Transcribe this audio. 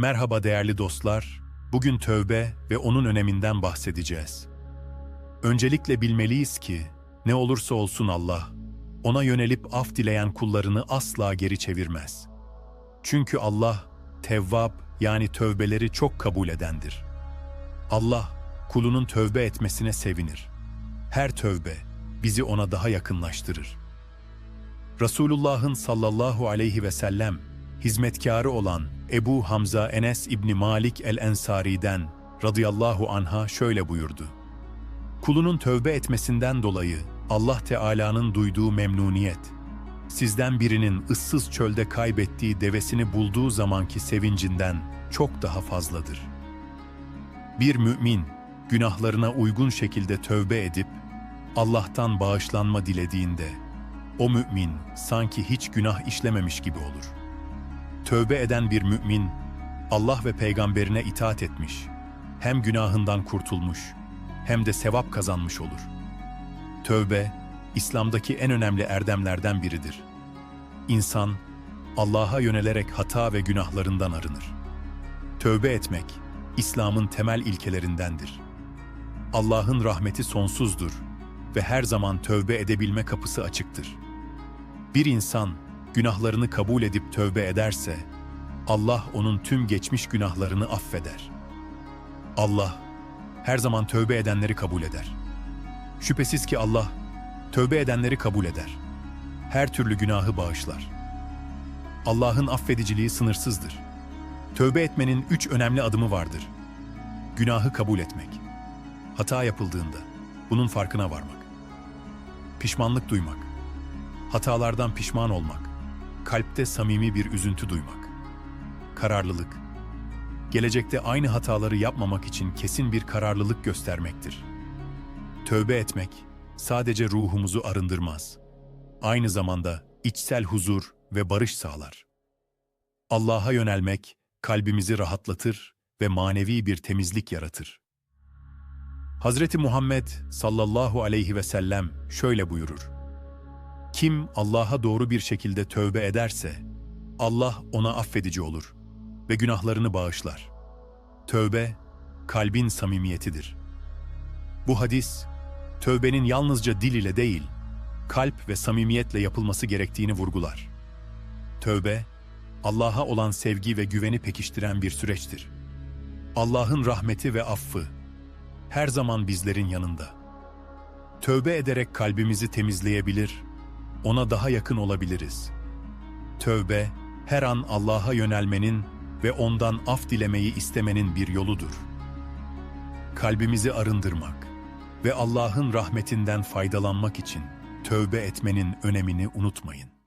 Merhaba değerli dostlar. Bugün tövbe ve onun öneminden bahsedeceğiz. Öncelikle bilmeliyiz ki ne olursa olsun Allah ona yönelip af dileyen kullarını asla geri çevirmez. Çünkü Allah tevvab yani tövbeleri çok kabul edendir. Allah kulunun tövbe etmesine sevinir. Her tövbe bizi ona daha yakınlaştırır. Resulullah'ın sallallahu aleyhi ve sellem hizmetkarı olan Ebu Hamza Enes İbni Malik el-Ensari'den radıyallahu anha şöyle buyurdu. Kulunun tövbe etmesinden dolayı Allah Teala'nın duyduğu memnuniyet, sizden birinin ıssız çölde kaybettiği devesini bulduğu zamanki sevincinden çok daha fazladır. Bir mümin, günahlarına uygun şekilde tövbe edip, Allah'tan bağışlanma dilediğinde, o mümin sanki hiç günah işlememiş gibi olur. Tövbe eden bir mümin, Allah ve peygamberine itaat etmiş, hem günahından kurtulmuş, hem de sevap kazanmış olur. Tövbe, İslam'daki en önemli erdemlerden biridir. İnsan, Allah'a yönelerek hata ve günahlarından arınır. Tövbe etmek, İslam'ın temel ilkelerindendir. Allah'ın rahmeti sonsuzdur ve her zaman tövbe edebilme kapısı açıktır. Bir insan günahlarını kabul edip tövbe ederse, Allah onun tüm geçmiş günahlarını affeder. Allah her zaman tövbe edenleri kabul eder. Şüphesiz ki Allah tövbe edenleri kabul eder. Her türlü günahı bağışlar. Allah'ın affediciliği sınırsızdır. Tövbe etmenin üç önemli adımı vardır. Günahı kabul etmek. Hata yapıldığında bunun farkına varmak. Pişmanlık duymak. Hatalardan pişman olmak. Kalpte samimi bir üzüntü duymak. Kararlılık. Gelecekte aynı hataları yapmamak için kesin bir kararlılık göstermektir. Tövbe etmek sadece ruhumuzu arındırmaz. Aynı zamanda içsel huzur ve barış sağlar. Allah'a yönelmek kalbimizi rahatlatır ve manevi bir temizlik yaratır. Hazreti Muhammed sallallahu aleyhi ve sellem şöyle buyurur. Kim Allah'a doğru bir şekilde tövbe ederse, Allah ona affedici olur ve günahlarını bağışlar. Tövbe, kalbin samimiyetidir. Bu hadis, tövbenin yalnızca dil ile değil, kalp ve samimiyetle yapılması gerektiğini vurgular. Tövbe, Allah'a olan sevgi ve güveni pekiştiren bir süreçtir. Allah'ın rahmeti ve affı her zaman bizlerin yanında. Tövbe ederek kalbimizi temizleyebilir, ona daha yakın olabiliriz. Tövbe, her an Allah'a yönelmenin ve ondan af dilemeyi istemenin bir yoludur. Kalbimizi arındırmak ve Allah'ın rahmetinden faydalanmak için tövbe etmenin önemini unutmayın.